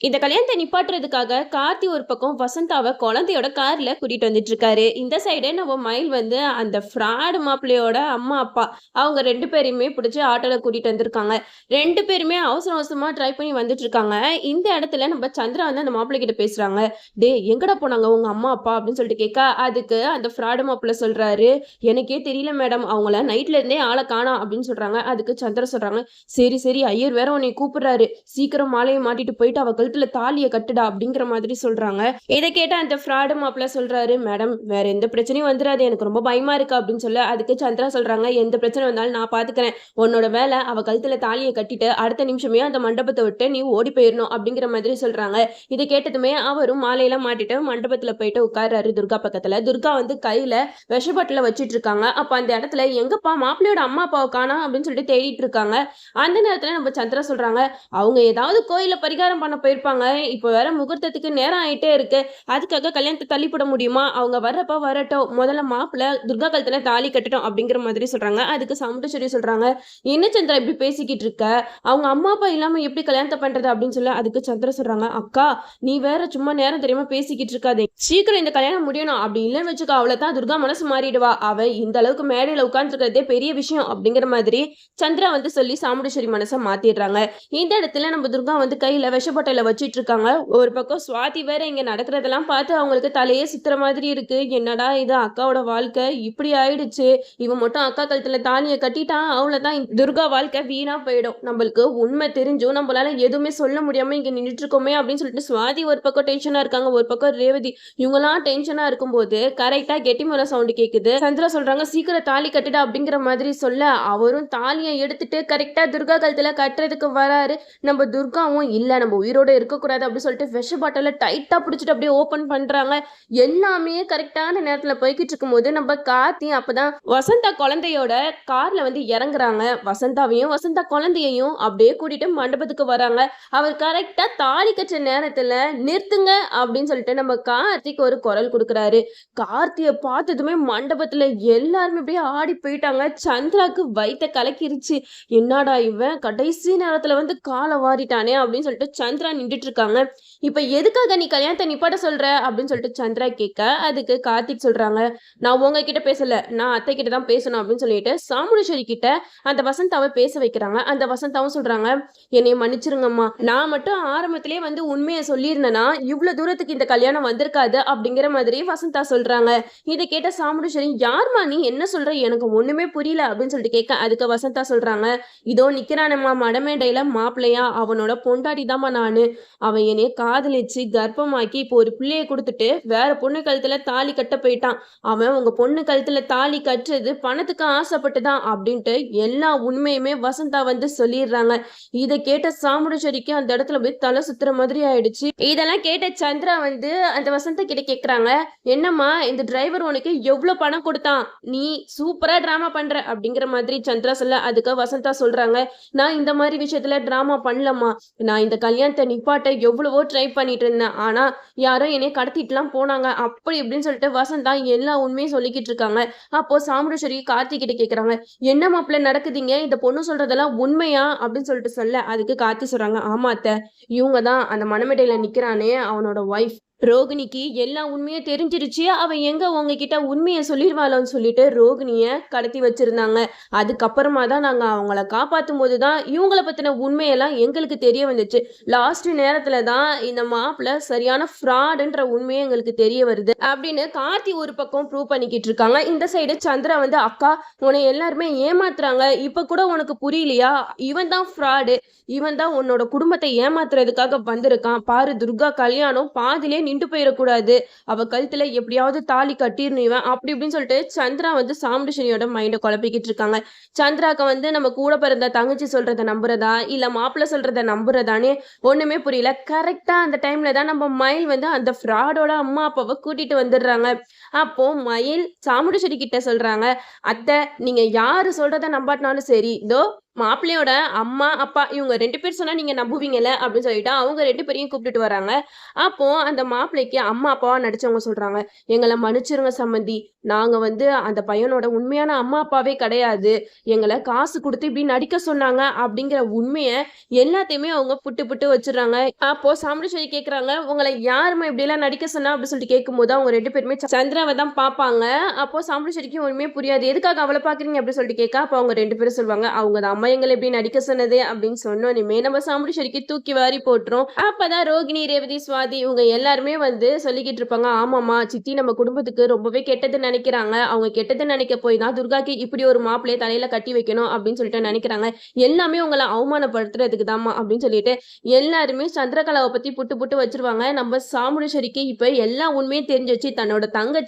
இந்த கல்யாணத்தை நிப்பாட்டுறதுக்காக கார்த்தி ஒரு பக்கம் வசந்தாவை குழந்தையோட கார்ல கூட்டிட்டு வந்துட்டு இருக்காரு. இந்த சைடு நம்ம மயில் வந்து அந்த ஃப்ராடு மாப்பிள்ளையோட அம்மா அப்பா அவங்க ரெண்டு பேரையுமே பிடிச்சி ஆட்டோல கூட்டிட்டு வந்திருக்காங்க. ரெண்டு பேருமே அவசர அவசரமா ட்ரை பண்ணி வந்துட்டு இருக்காங்க. இந்த இடத்துல நம்ம சந்திரா வந்து அந்த மாப்பிள்ளை கிட்ட பேசுறாங்க. டே எங்கடா போனாங்க உங்க அம்மா அப்பா? அப்படின்னு சொல்லிட்டு கேட்க அதுக்கு அந்த ஃப்ராடு மாப்பிள்ளை சொல்றாரு. எனக்கே தெரியல மேடம் அவங்கள நைட்ல இருந்தே ஆளை காணாம் அப்படின்னு சொல்றாங்க. அதுக்கு சந்திரா சொல்றாங்க சரி சரி ஐயர் வேற உன்னை கூப்பிடுறாரு. சீக்கிரம் மாலையை மாட்டிட்டு போயிட்டு அவ கழுத்துல தாலியை கட்டுடா அப்படிங்கிற மாதிரி சொல்றாங்க. இதை கேட்ட அந்த ஃப்ராடு மாப்பிள்ள சொல்றாரு மேடம் வேற எந்த பிரச்சனையும் வந்துடாது எனக்கு ரொம்ப பயமா இருக்கு அப்படின்னு சொல்ல அதுக்கு சந்திரா சொல்றாங்க எந்த பிரச்சனை வந்தாலும் நான் பாத்துக்கிறேன். உன்னோட வேலை அவ கழுத்துல தாலியை கட்டிட்டு அடுத்த நிமிஷமே அந்த மண்டபத்தை விட்டு நீ ஓடி போயிடணும் அப்படிங்கிற மாதிரி சொல்றாங்க. இதை கேட்டதுமே அவரும் மாலையெல்லாம் மாட்டிட்டு மண்டபத்துல போயிட்டு உட்கார்றாரு துர்கா பக்கத்துல. துர்கா வந்து கையில விஷபட்டில வச்சிட்டு இருக்காங்க. அப்ப அந்த இடத்துல எங்கப்பா மாப்பிள்ளையோட அம்மா அப்பாவை காணா? அப்படின்னு சொல்லிட்டு தேடிட்டு இருக்காங்க. அந்த நேரத்துல நம்ம சந்திரா சொல்றாங்க அவங்க ஏதாவது கோயில பரிகாரம் பண்ண போயிருப்பாங்க இப்போ வேற முகூர்த்தத்துக்கு நேரம் ஆயிட்டே இருக்கு. அதுக்காக கல்யாணத்தை தள்ளிப்பட முடியுமா? அவங்க வர்றப்ப வரட்டும். முதல்ல மாப்பிள்ள துர்கா கழுத்துல தாலி கட்டட்டும் அப்படிங்கிற மாதிரி சொல்றாங்க. அதுக்கு சமுண்டேஸ்வரி சொல்றாங்க. என்ன சந்திரா இப்படி பேசிக்கிட்டு இருக்க? அவங்க அம்மா அப்பா இல்லாம எப்படி கல்யாணத்தை பண்றது அப்படின்னு சொல்ல அதுக்கு சந்திர சொல்றாங்க. அக்கா நீ வேற சும்மா நேரம் தெரியாம பேசிக்கிட்டு இருக்காதே. சீக்கிரம் இந்த கல்யாணம் முடியணும். அப்படி இல்லைன்னு வச்சுக்கோ அவ்வளவுதான் துர்கா மனசு மாறிடுவா. அவ இந்த அளவுக்கு மேடையில உட்கார்ந்துருக்கிறதே பெரிய விஷயம் அப்படிங்கிற மாதிரி சந்திரா வந்து சொல்லி சாமுண்டேஸ்வரி மனசை மாத்திடுறாங்க. இந்த இடத்துல நம்ம துர்கா வந்து கையில விஷப்பட்டையில வச்சிட்டு இருக்காங்க ஒரு பக்கம் சுவாதி வேற இங்க நடக்கிறதெல்லாம் பார்த்து அவங்களுக்கு தலையே சுத்துற மாதிரி இருக்கு. என்னடா இது அக்காவோட வாழ்க்கை? இப்படி ஆயிடுச்சு. இவன் மட்டும் அக்கா கழுத்துல தாலியை கட்டிட்டான் அவ்வளவுதான். துர்கா வாழ்க்கை வீணா போயிடும். நம்மளுக்கு உண்மை தெரிஞ்சும் நம்மளால எதுவுமே சொல்ல முடியாம இங்க நின்றுட்டு இருக்கோமே அப்படின்னு சொல்லிட்டு சுவாதி ஒரு பக்கம் டென்ஷனா இருக்காங்க ஒரு பக்கம் ரேவதி. இவங்கெல்லாம் டென்ஷனா இருக்கும்போது கரெக்டா கெட்டிமலை சவுண்ட் கேக்குது. சந்திரா சொல்றாங்க சீக்கிரம் தாலி கட்டிடா அப்படிங்கிற மாதிரி சொல்ல அவரும் தாலியை எடுத்துட்டு கரெக்டா துர்கா கழுத்துல கட்டுறதுக்கு வராரு. நம்ம துர்காவும் இல்ல நம்ம உயிரோட இருக்கக்கூடாது அப்படின்னு சொல்லிட்டு விஷ பாட்டில டைட்டா பிடிச்சிட்டு அப்படியே ஓபன் பண்றாங்க. எல்லாமே கரெக்டான நேரத்துல போய்கிட்டு இருக்கும்போது நம்ம கார்த்தி அப்பதான் வசந்தா குழந்தையோட கார்ல வந்து இறங்குறாங்க. வசந்தாவையும் வசந்தா குழந்தையையும் அப்படியே கூட்டிட்டு மண்டபத்துக்கு வராங்க. அவர் கரெக்டா தாலி கட்டுற நேரத்துல நிறுத்துங்க அப்படின்னு சொல்லிட்டு நம்ம கார்த்திக் ஒரு குரல் கொடுக்குறாரு. கார்த்தியை பார்த்ததுமே மண்டபத்துல எல்லாருமே அப்படியே ஆடி போயிட்டாங்க. சந்திராக்கு வயித்த கலக்கிருச்சு. என்னடா இவன்? கடைசி நேரத்துல வந்து காலை வாரிட்டானே அப்படின்னு சொல்லிட்டு சந்திரா நின்றுட்டு இருக்காங்க இப்போ எதுக்காக நீ கல்யாணத்தை நிப்பாட்ட சொல்ற? அப்படின்னு சொல்லிட்டு சந்திரா கேட்க அதுக்கு கார்த்திக் சொல்றாங்க நான் உங்ககிட்ட பேசல நான் அத்தை கிட்ட தான் பேசணும் அப்படின்னு சொல்லிட்டு சாமுண்டேஸ்வரி கிட்ட அந்த வசந்தாவை பேச வைக்கிறாங்க. அந்த வசந்தாவும் சொல்றாங்க என்னை மன்னிச்சிருங்கம்மா. நான் மட்டும் ஆரம்பத்திலே வந்து உண்மையை சொல்லியிருந்தேன்னா இவ்வளவு தூரத்துக்கு இந்த கல்யாணம் வந்திருக்காது அப்படிங்கிற மாதிரி வசந்தா சொல்றாங்க. இதை கேட்ட சாமுண்டேஸ்வரி யார்மா நீ என்ன சொல்ற? எனக்கு ஒண்ணுமே புரியல அப்படின்னு சொல்லிட்டு கேட்க அதுக்கு வசந்தா சொல்றாங்க இதோ நிக்கிறானம்மா மடமேடையில மாப்பிள்ளையா? அவனோட பொண்டாட்டி தாம்மா நானு. அவன் என்னைய காதலிச்சு கர்ப்பமாக்கி இப்போ ஒரு பிள்ளைய கொடுத்துட்டு வேற பொண்ணு கழுத்துல தாலி கட்ட போயிட்டான். அவன் உங்க பொண்ணு கழுத்துல தாலி கட்டுறது பணத்துக்கு ஆசைப்பட்டுதான் அப்படின்ட்டு எல்லா உண்மையுமே வசந்தா வந்து சொல்லிடுறாங்க. இதை கேட்ட சாமுடச்சேரிக்கு அந்த இடத்துல போய் தலை சுத்துற மாதிரி ஆயிடுச்சு. இதெல்லாம் கேட்ட சந்திரா வந்து அந்த வசந்த கிட்ட கேக்குறாங்க என்னம்மா இந்த டிரைவர் உனக்கு எவ்வளவு பணம் கொடுத்தான்? நீ சூப்பரா டிராமா பண்ற. அப்படிங்கிற மாதிரி சந்திரா சொல்ல அதுக்கு வசந்தா சொல்றாங்க நான் இந்த மாதிரி விஷயத்துல டிராமா பண்ணலம்மா. நான் இந்த கல்யாணத்தை நிப்பாட்ட எவ்வளவோ ட்ரை பண்ணிட்டு இருந்தேன் ஆனா யாரோ என்னை கடத்திட்டுலாம் போனாங்க. அப்படி இப்படின்னு சொல்லிட்டு வசந்தா எல்லா உண்மையும் சொல்லிக்கிட்டு இருக்காங்க. அப்போ சாமுண்டேஸ்வரி கார்த்திகிட்ட கேட்குறாங்க என்ன மாப்பிள்ள நடக்குதுங்க? இந்த பொண்ணு சொல்றதெல்லாம் உண்மையா? அப்படின்னு சொல்லிட்டு சொல்ல அதுக்கு கார்த்தி சொல்றாங்க ஆமா அத்தை. இவங்க தான் அந்த மணமேடையில நிக்கிறானே அவனோட ஒய்ஃப் ரோகிணிக்கு எல்லா உண்மையும் தெரிஞ்சிருச்சு. அவன் எங்க உங்ககிட்ட உண்மையை சொல்லிடுவாளோன்னு சொல்லிட்டு ரோகிணிய கடத்தி வச்சிருந்தாங்க. அதுக்கப்புறமா தான் நாங்க அவங்கள காப்பாற்றும் போது தான் இவங்கள பத்தின உண்மையெல்லாம் எங்களுக்கு தெரிய வந்துச்சு. லாஸ்ட் நேரத்துல தான் இந்த மாப்பிள்ள சரியான ஃப்ராடுன்ற உண்மையே எங்களுக்கு தெரிய வருது அப்படின்னு கார்த்தி ஒரு பக்கம் ப்ரூவ் பண்ணிக்கிட்டு இருக்காங்க. இந்த சைடு சந்திரா வந்து அக்கா உன்னை எல்லாருமே ஏமாத்துறாங்க. இப்ப கூட உனக்கு புரியலையா? இவன் தான் ஃப்ராடு இவன் தான் உன்னோட குடும்பத்தை ஏமாத்துறதுக்காக வந்திருக்கான். பாரு துர்கா கல்யாணம் பாதிலே நின்று போயிடக்கூடாது அவ கழுத்துல எப்படியாவது தாலி கட்டிடணும் இவன். அப்படி இப்படின்னு சொல்லிட்டு சந்திரா வந்து சாமுண்டேஸ்வரியோட மைண்டை குழப்பிக்கிட்டு இருக்காங்க. சந்திராக்கு வந்து நம்ம கூட பிறந்த தங்கச்சி சொல்றத நம்புறதா? இல்ல மாப்பிள்ளை சொல்றத நம்புறதானே ஒண்ணுமே புரியல. கரெக்டா அந்த டைம்ல தான் நம்ம மைல் வந்து அந்த ஃப்ராடோட அம்மா அப்பாவை கூட்டிட்டு வந்துடுறாங்க. அப்போ மயில் சாமுண்டீஸ்வரி கிட்ட சொல்றாங்க அத்தை நீங்க யாரு சொல்றத நம்பாட்டினாலும் சரி இதோ மாப்பிள்ளையோட அம்மா அப்பா இவங்க ரெண்டு பேர் சொன்னா நீங்க நம்புவீங்கல்ல? அப்படின்னு சொல்லிட்டு அவங்க ரெண்டு பேரையும் கூப்பிட்டுட்டு வராங்க. அப்போ அந்த மாப்பிள்ளைக்கு அம்மா அப்பாவா நடிச்சவங்க சொல்றாங்க எங்களை மன்னிச்சிருங்க சம்மந்தி நாங்க வந்து அந்த பையனோட உண்மையான அம்மா அப்பாவே கிடையாது. எங்களை காசு கொடுத்து இப்படி நடிக்க சொன்னாங்க அப்படிங்கிற உண்மையை எல்லாத்தையுமே அவங்க புட்டு புட்டு வச்சிடறாங்க. அப்போ சாமுண்டீஸ்வரி கேக்குறாங்க உங்களை யாருமே இப்படி எல்லாம் நடிக்க சொன்னா? அப்படின்னு சொல்லிட்டு கேட்கும்போது அவங்க ரெண்டு பேருமே சந்திர சந்திராவை தான் பார்ப்பாங்க. அப்போ சாமுண்டீஸ்வரிக்கு ஒன்றுமே புரியாது. எதுக்காக அவளை பார்க்குறீங்க அப்படின்னு சொல்லிட்டு கேட்க அப்போ அவங்க ரெண்டு பேரும் சொல்லுவாங்க அவங்க தான் அம்மா எங்களை எப்படி நடிக்க சொன்னது அப்படின்னு சொன்னோன்னுமே நம்ம சாமுண்டீஸ்வரிக்கு தூக்கி வாரி போட்டுரும். அப்பதான் ரோகிணி ரேவதி சுவாதி இவங்க எல்லாருமே வந்து சொல்லிக்கிட்டு இருப்பாங்க ஆமாம்மா சித்தி நம்ம குடும்பத்துக்கு ரொம்பவே கெட்டது நினைக்கிறாங்க. அவங்க கெட்டது நினைக்க போய் தான் துர்காக்கு இப்படி ஒரு மாப்பிள்ளைய தலையில கட்டி வைக்கணும் அப்படின்னு சொல்லிட்டு நினைக்கிறாங்க. எல்லாமே உங்களை அவமானப்படுத்துறதுக்கு தாம்மா அப்படின்னு சொல்லிட்டு எல்லாருமே சந்திரகலாவை பத்தி புட்டு புட்டு வச்சிருவாங்க. நம்ம சாமுண்டீஸ்வரிக்கு இப்ப எல்லா உண்மையும் தெரிஞ்சிச்சு தன்னோட தங்கச்சி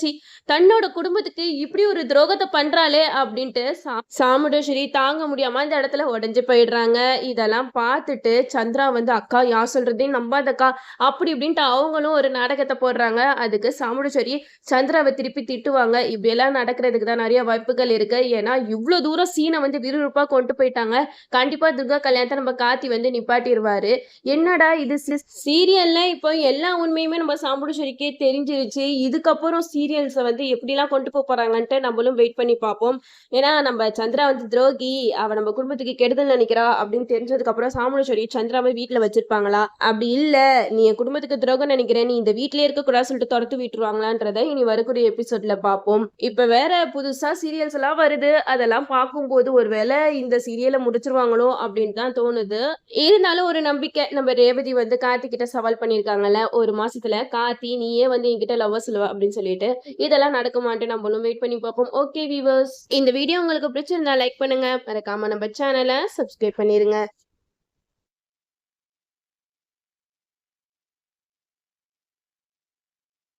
தன்னோட குடும்பத்துக்கு இப்படி ஒரு துரோகத்தை பண்றாளே அப்படின்ட்டு சா- தாங்க முடியாம இந்த இடத்துல உடைஞ்சு போயிடுறாங்க. இதெல்லாம் பார்த்துட்டு சந்திரா வந்து அக்கா யார் சொல்றதையும் நம்பாதக்கா. அப்படி இப்படின்ட்டு அவங்களும் ஒரு நாடகத்தை போடுறாங்க. அதுக்கு சாமுடஸ்வரி சந்திராவை திருப்பி திட்டுவாங்க. இப்படியெல்லாம் நடக்கிறதுக்கு தான் நிறைய வாய்ப்புகள் இருக்கு. ஏன்னா இவ்வளோ தூரம் சீனை வந்து விறுவிறுப்பா கொண்டு போயிட்டாங்க. கண்டிப்பா துர்கா கல்யாணத்தை நம்ம காத்தி வந்து நிப்பாட்டிடுவாரு என்னடா இது சீரியல்ல இப்போ எல்லா உண்மையுமே நம்ம சாமுண்டீஸ்வரிக்கே தெரிஞ்சிருச்சு. இதுக்கப்புறம் சீரியல்ஸை வந்து எப்படிலாம் கொண்டு போக போறாங்கன்ட்டு நம்மளும் வெயிட் பண்ணி பார்ப்போம். ஏன்னா நம்ம சந்திரா வந்து துரோகி. அவ நம்ம குடும்பத்துக்கு கெடுதல் நினைக்கிறா அப்படின்னு தெரிஞ்சதுக்கு அப்புறம் சந்திரா சந்திராவை வீட்டுல வச்சிருப்பாங்களா? அப்படி இல்ல. நீ என் குடும்பத்துக்கு துரோகம் நினைக்கிற நீ இந்த வீட்டிலே இருக்க கூடாது சொல்லிட்டு துரத்து விட்டுருவாங்களான்றத இனி வரக்கூடிய எபிசோட்ல பார்ப்போம். இப்ப வேற புதுசா சீரியல்ஸ் எல்லாம் வருது. அதெல்லாம் பார்க்கும்போது ஒருவேளை இந்த சீரியலை முடிச்சிருவாங்களோ அப்படின்னு தான் தோணுது. இருந்தாலும் ஒரு நம்பிக்கை. நம்ம ரேவதி வந்து கார்த்திகிட்ட சவால் பண்ணியிருக்காங்கல்ல. ஒரு மாசத்துல கார்த்தி நீயே வந்து என்கிட்ட லவ் சொல்லுவ அப்படின்னு சொல்லிட்டு இதெல்லாம் நடக்குமான்ட்டு நம்மளும் வெயிட் பண்ணி பார்ப்போம். ஓகே வீவர்ஸ் இந்த வீடியோ உங்களுக்கு பிடிச்சிருந்தா லைக் பண்ணுங்க. மறக்காம நம்ம சேனலை சப்ஸ்கிரைப் பண்ணிருங்க.